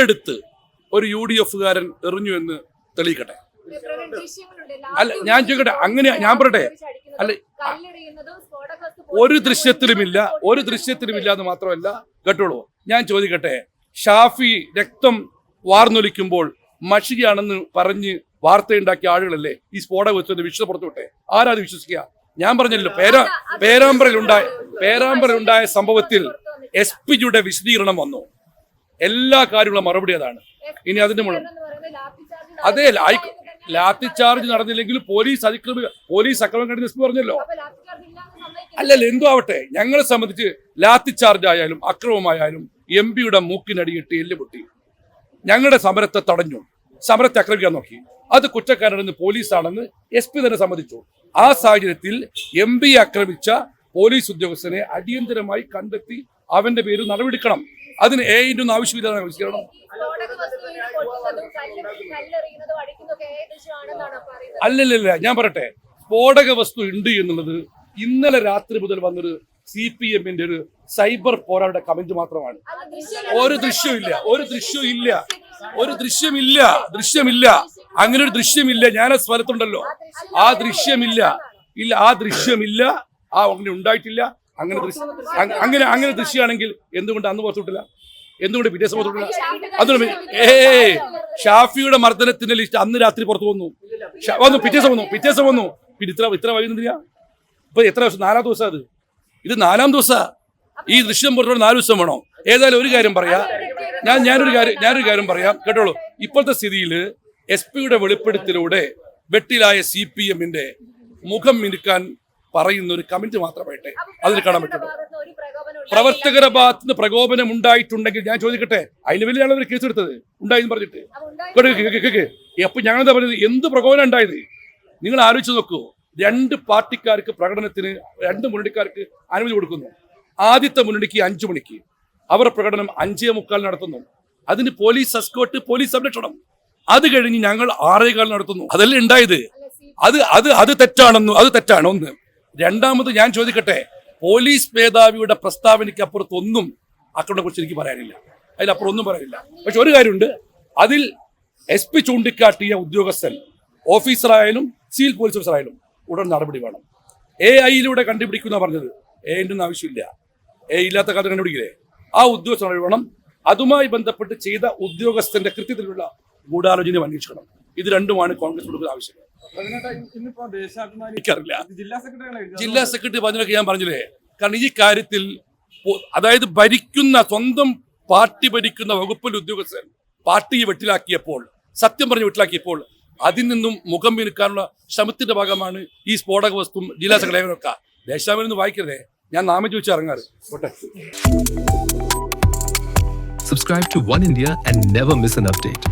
കല്ലെടുത്ത് ഒരു U D എഫുകാരൻ എറിഞ്ഞു എന്ന് തെളിയിക്കട്ടെ. അല്ല ഞാൻ ചോദിക്കട്ടെ അങ്ങനെ ഞാൻ പറയട്ടെ. അല്ല ഒരു ദൃശ്യത്തിലുമില്ല ഒരു ദൃശ്യത്തിലുമില്ല എന്ന് മാത്രമല്ല കേട്ടോളൂ. ഞാൻ ചോദിക്കട്ടെ ഷാഫി രക്തം വാർന്നൊലിക്കുമ്പോൾ മഷിയാണെന്ന് പറഞ്ഞ് വാർത്തയുണ്ടാക്കിയ ആളുകളല്ലേ ഈ സ്ഫോടക വസ്തുവിന്റെ വിശ്വ പുറത്തുവിട്ടെ ആരാ അത് വിശ്വസിക്കുക? ഞാൻ പറഞ്ഞല്ലോ പേരാ പേരാമ്പ്രയിലുണ്ടായ പേരാമ്പ്രയിലുണ്ടായ സംഭവത്തിൽ എസ് പിയുടെ വിശദീകരണം വന്നു. എല്ലാ കാര്യങ്ങളും മറുപടി അതാണ്. ഇനി അതിന്റെ മുകളിൽ അതെ ലാത്തി ചാർജ് നടന്നില്ലെങ്കിൽ പോലീസ് അതിക്രമ പോലീസ് അക്രമം കണ്ടെന്ന് എസ് പി പറഞ്ഞല്ലോ. അല്ലല്ല എന്തോ ആവട്ടെ ഞങ്ങളെ സംബന്ധിച്ച് ലാത്തി ചാർജ് ആയാലും അക്രമമായാലും എം പിയുടെ മൂക്കിനടിയിട്ട് എല്ല് പൊട്ടി. ഞങ്ങളുടെ സമരത്തെ തടഞ്ഞു. സമരത്തെ ആക്രമിക്കാൻ നോക്കി. അത് കുറ്റക്കാരനെന്ന് പോലീസാണെന്ന് എസ് പി തന്നെ സമ്മതിച്ചു. ആ സാഹചര്യത്തിൽ എം പി ആക്രമിച്ച പോലീസ് ഉദ്യോഗസ്ഥനെ അടിയന്തരമായി കണ്ടെത്തി അവന്റെ പേര് നടപടിക്കണം അതിന് എ ഒന്നും ആവശ്യമില്ലാതെ വിശദീകരണം അല്ലല്ലല്ല ഞാൻ പറയട്ടെ. സ്ഫോടക വസ്തു ഉണ്ട് എന്നുള്ളത് ഇന്നലെ രാത്രി മുതൽ വന്നൊരു സി പി എമ്മിന്റെ ഒരു സൈബർ പോരാട്ട കമന്റ് മാത്രമാണ്. ഒരു ദൃശ്യമില്ല ഒരു ദൃശ്യമില്ല ഒരു ദൃശ്യമില്ല ദൃശ്യമില്ല. അങ്ങനെ ഒരു ദൃശ്യമില്ല. ഞാൻ ആ സ്ഥലത്തുണ്ടല്ലോ. ആ ദൃശ്യമില്ല. ഇല്ല ആ ദൃശ്യമില്ല. ആ അങ്ങനെ ഉണ്ടായിട്ടില്ല. അങ്ങനെ അങ്ങനെ അങ്ങനെ ദൃശ്യമാണെങ്കിൽ എന്തുകൊണ്ട് അന്ന് പുറത്തുവിട്ടില്ല? എന്തുകൊണ്ട് പിറ്റേ പുറത്തുവിട്ടില്ല? അതുകൊണ്ട് ഏ ഷാഫിയുടെ മർദ്ദനത്തിന്റെ ലിസ്റ്റ് അന്ന് രാത്രി പുറത്തു വന്നു. വന്നു പിറ്റേ വന്നു പിറ്റേ വന്നു. പിന്നെ ഇത്ര ഇത്ര വൈകുന്നില്ല ഇപ്പൊ എത്ര ദിവസം? നാലാം ദിവസം അത്. ഇത് നാലാം ദിവസം. ഈ ദൃശ്യം പുറത്തോടെ നാല് ദിവസം വേണോ? ഏതായാലും ഒരു കാര്യം പറയാ. ഞാൻ ഞാനൊരു കാര്യം ഞാനൊരു കാര്യം പറയാം. കേട്ടോളൂ. ഇപ്പോഴത്തെ സ്ഥിതിയിൽ എസ് പിയുടെ വെളിപ്പെടുത്തലൂടെ വെട്ടിലായ സി പി എമ്മിന്റെ മുഖം മിനുക്കാൻ പറയുന്ന ഒരു കമന്റ് മാത്രമായിട്ടെ അതിൽ കാണാൻ പറ്റുള്ളൂ. പ്രവർത്തകരുടെ ഭാഗത്ത് നിന്ന് പ്രകോപനം ഉണ്ടായിട്ടുണ്ടെങ്കിൽ ഞാൻ ചോദിക്കട്ടെ? അതിന് വലിയാണ് അവർ കേസെടുത്തത് ഉണ്ടായെന്ന് പറഞ്ഞിട്ട്. കേക്ക് അപ്പൊ എന്താ പറയുന്നത് എന്ത് പ്രകോപനം ഉണ്ടായത്? നിങ്ങൾ ആലോചിച്ച് നോക്കൂ. രണ്ട് പാർട്ടിക്കാർക്ക് പ്രകടനത്തിന് രണ്ട് മുന്നണിക്കാർക്ക് അനുമതി കൊടുക്കുന്നു. ആദ്യത്തെ മുന്നണിക്ക് അഞ്ചു മണിക്ക്. അവരുടെ പ്രകടനം അഞ്ചേ മുക്കാൽ നടത്തുന്നു. അതിന് പോലീസ് സസ്കോട്ട് പോലീസ് സംരക്ഷണം. അത് കഴിഞ്ഞ് ഞങ്ങൾ ആറേകാൽ നടത്തുന്നു. അതല്ലേ ഉണ്ടായത്? അത് അത് അത് തെറ്റാണെന്നു അത് തെറ്റാണ് ഒന്ന്. രണ്ടാമത് ഞാൻ ചോദിക്കട്ടെ പോലീസ് മേധാവിയുടെ പ്രസ്താവനയ്ക്ക് അപ്പുറത്തൊന്നും അക്രമത്തെ കുറിച്ച് എനിക്ക് പറയാനില്ല. അതിലപ്പുറം ഒന്നും പറയാനില്ല. പക്ഷെ ഒരു കാര്യമുണ്ട് അതിൽ എസ് പി ചൂണ്ടിക്കാട്ടിയ ഉദ്യോഗസ്ഥൻ ഓഫീസറായാലും സിവിൽ പോലീസ് ഓഫീസറായാലും ഉടൻ നടപടി വേണം. എ ഐയിലൂടെ കണ്ടുപിടിക്കുന്ന പറഞ്ഞത്. എ ഒന്നും ആവശ്യമില്ല. എ ഇല്ലാത്ത കാലത്ത് കണ്ടുപിടിക്കില്ലേ? ആ ഉദ്യോഗസ്ഥൻ നടപടി വേണം. അതുമായി ബന്ധപ്പെട്ട് ചെയ്ത ഉദ്യോഗസ്ഥന്റെ കൃത്യത്തിലുള്ള ഗൂഢാലോചനയും അന്വേഷിക്കണം. ഇത് രണ്ടുമാണ് കോൺഗ്രസ് കൊടുക്കുന്ന ആവശ്യം എനിക്കറിയില്ല. ജില്ലാ സെക്രട്ടറി പറഞ്ഞൊക്കെ ഞാൻ പറഞ്ഞില്ലേ? കാരണം ഈ കാര്യത്തിൽ അതായത് ഭരിക്കുന്ന സ്വന്തം പാർട്ടി ഭരിക്കുന്ന വകുപ്പിൽ ഉദ്യോഗസ്ഥൻ പാർട്ടിയെ വെട്ടിലാക്കിയപ്പോൾ സത്യം പറഞ്ഞ് വെട്ടിലാക്കിയപ്പോൾ അതിൽ നിന്നും മുഖം മിനുക്കാനുള്ള ശ്രമത്തിന്റെ ഭാഗമാണ് ഈ സ്ഫോടക വസ്തു ജില്ലാ സെക്രട്ടറിയൊക്കെ ദേശാഭിമാനി ഒന്ന് വായിക്കരുതേ. ഞാൻ നാമം ചോദിച്ചു ഇറങ്ങാറ്. Subscribe to one India India and never miss an update.